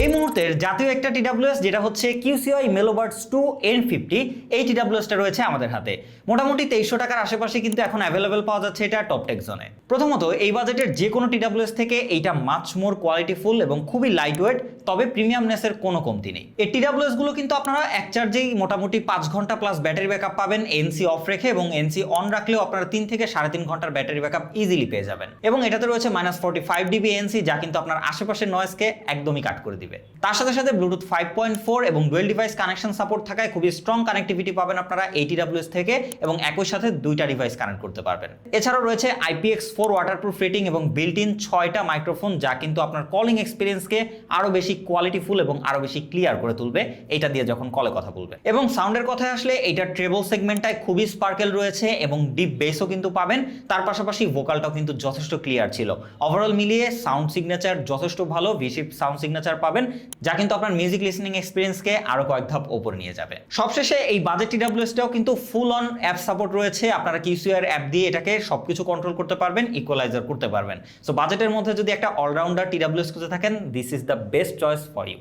এই মুহূর্তের জাতীয় একটা টিডাব্লিউএস যেটা হচ্ছে QCY Melobuds two N fifty এই টিডাব্লিউএসটা রয়েছে আমাদের হাতে। মোটামুটি তেইশশো টাকার আশেপাশে কিন্তু এখন অ্যাভেলেবেল পাওয়া যাচ্ছে এটা টপ টেক জোনে প্রথমত, এই বাজেটের যে কোনো টিডাব্লিউএস থেকে এইটা মাছ মোর কোয়ালিটিফুল এবং খুবই লাইট ওয়েট তবে প্রিমিয়ামনেসের কোনো কমতি নেই। এই টিডাব্লিউএসগুলো কিন্তু আপনারা এক চার্জেই মোটামুটি পাঁচ ঘণ্টা প্লাস ব্যাটারি ব্যাকআপ পাবেন এনসি অফ রেখে এবং এনসি অন রাখলেও আপনারা তিন থেকে সাড়ে তিন ঘণ্টার ব্যাটারি ব্যাকআপ ইজিলি পেয়ে যাবেন। এবং এটাতে রয়েছে minus forty five dB NC যা কিন্তু আপনার আশেপাশের নয়েজকে একদমই কাট করে দিবে। তার সাথে সাথে ব্লুটুথ ফাইভ পয়েন্ট ফোর এবং ডুয়েল ডিভাইস কানেকশন সাপোর্ট থাকায় খুবই স্ট্রং কানেক্টিভিটি পাবেন আপনারা এইটি ডাব্লিউএস থেকে এবং একই সাথে দুইটা ডিভাইস কানেক্ট করতে পারবেন। এছাড়াও রয়েছে আইপিএক্স ফোর ওয়াটারপ্রুফ রেটিং এবং বিল্ট ইন ছয়টা মাইক্রোফোন যা কিন্তু আপনার কলিং এক্সপিরিয়েন্সকে আরও বেশি কোয়ালিটিফুল এবং আরও বেশি ক্লিয়ার করে তুলবে। এটা দিয়ে যখন কলে কথা বলবে। এবং সাউন্ডের কথায় আসলে এইটার ট্রেবল সেগমেন্টটায় খুবই স্পার্কেল রয়েছে এবং ডিপ বেসও কিন্তু পাবেন। তার পাশাপাশি ভোকালটাও কিন্তু যথেষ্ট ক্লিয়ার ছিল। ওভারঅল মিলিয়ে সাউন্ড সিগনেচার যথেষ্ট ভালো ভিসিপ সাউন্ড সিগনেচার পাবেন, যা কিন্তু আপনার মিউজিক লিসনিং এক্সপিরিয়েন্সকে আরও কয়েক ধাপ ওপর নিয়ে যাবে। সবশেষে এই বাজেট টি টিডাব্লিউএসটাও কিন্তু ফুল অন অ্যাপ সাপোর্ট রয়েছে। আপনারা কিউসিআর অ্যাপ দিয়ে এটাকে সবকিছু কন্ট্রোল করতে পারবেন ইকুয়ালাইজার করতে পারবেন। সো বাজেটের মধ্যে যদি একটা অলরাউন্ডার টিডাব্লিউএস খুঁজে থাকেন this is the best choice for you